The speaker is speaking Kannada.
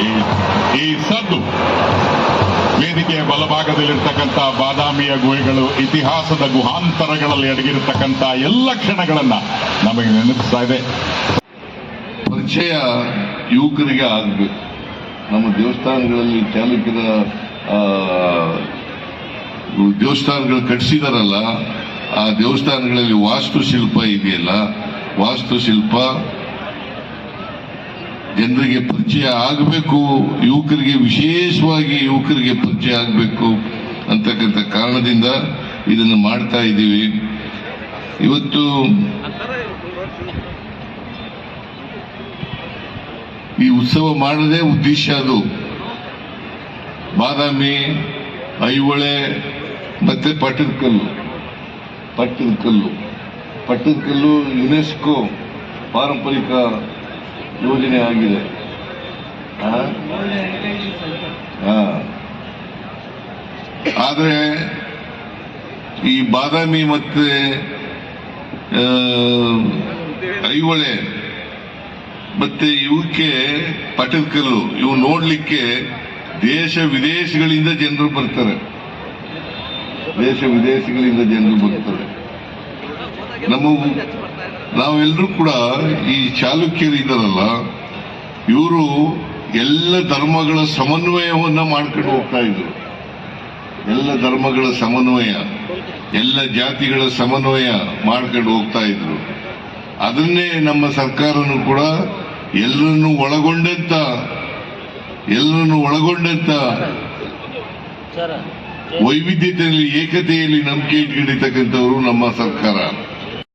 ಈ- ಸದ್ದು ವೇದಿಕೆಯ ಬಲಭಾಗದಲ್ಲಿರ್ತಕ್ಕಂಥ ಬಾದಾಮಿಯ ಗುಹೆಗಳು, ಇತಿಹಾಸದ ಗುಹಾಂತರಗಳಲ್ಲಿ ಅಡಗಿರತಕ್ಕಂಥ ಎಲ್ಲ ಕ್ಷಣಗಳನ್ನ ನಮಗೆ ನೆನಪಿಸ್ತಾ ಇದೆ. ಪರಿಚಯ ಯುವಕರಿಗೆ ಆಗಬೇಕು. ನಮ್ಮ ದೇವಸ್ಥಾನಗಳಲ್ಲಿ ಚಾಲುಕ್ಯರ ದೇವಸ್ಥಾನಗಳು ಕಟ್ಟಿಸಿದಾರಲ್ಲ ಆ ದೇವಸ್ಥಾನಗಳಲ್ಲಿ ವಾಸ್ತುಶಿಲ್ಪ ಇದೆಯಲ್ಲ? ವಾಸ್ತುಶಿಲ್ಪ ಜನರಿಗೆ ಪರಿಚಯ ಆಗಬೇಕು, ಯುವಕರಿಗೆ ವಿಶೇಷವಾಗಿ ಯುವಕರಿಗೆ ಪರಿಚಯ ಆಗಬೇಕು ಅಂತಕ್ಕಂಥ ಕಾರಣದಿಂದ ಇದನ್ನು ಮಾಡ್ತಾ ಇದ್ದೀವಿ. ಇವತ್ತು ಈ ಉತ್ಸವ ಮಾಡದೇ ಉದ್ದೇಶ ಅದು. ಬಾದಾಮಿ, ಐಹೊಳೆ, ಮತ್ತೆ ಪಟ್ಟದಕಲ್ಲು ಪಟ್ಟದಕಲ್ಲು. ಪಟ್ಟದಕಲ್ಲು ಯುನೆಸ್ಕೋ ಪಾರಂಪರಿಕ ಯೋಜನೆ ಆಗಿದೆ. ಆದರೆ ಈ ಬಾದಾಮಿ ಮತ್ತೆ ಐಹೊಳೆ ಮತ್ತೆ ಇವಕ್ಕೆ ಪಟದಕಲ್ಲು ಇವು ನೋಡ್ಲಿಕ್ಕೆ ದೇಶ ವಿದೇಶಗಳಿಂದ ಜನರು ಬರ್ತಾರೆ. ದೇಶ ವಿದೇಶಗಳಿಂದ ಜನರು ಬರ್ತಾರೆ. ನಮ್ಮ ನಾವೆಲ್ಲರೂ ಕೂಡ ಈ ಚಾಲುಕ್ಯರು ಇದ್ದಾರಲ್ಲ, ಇವರು ಎಲ್ಲ ಧರ್ಮಗಳ ಸಮನ್ವಯವನ್ನ ಮಾಡ್ಕೊಂಡು ಹೋಗ್ತಾ ಇದ್ರು. ಎಲ್ಲ ಧರ್ಮಗಳ ಸಮನ್ವಯ, ಎಲ್ಲ ಜಾತಿಗಳ ಸಮನ್ವಯ ಮಾಡ್ಕೊಂಡು ಹೋಗ್ತಾ ಇದ್ರು. ಅದನ್ನೇ ನಮ್ಮ ಸರ್ಕಾರನು ಕೂಡ ಎಲ್ಲರನ್ನು ಒಳಗೊಂಡಂತ ಎಲ್ಲರನ್ನು ಒಳಗೊಂಡಂತ ವೈವಿಧ್ಯತೆಯಲ್ಲಿ, ಏಕತೆಯಲ್ಲಿ ನಂಬಿಕೆ ಇಟ್ಕೊಂಡಿರ್ತಕ್ಕಂಥವರು ನಮ್ಮ ಸರ್ಕಾರ.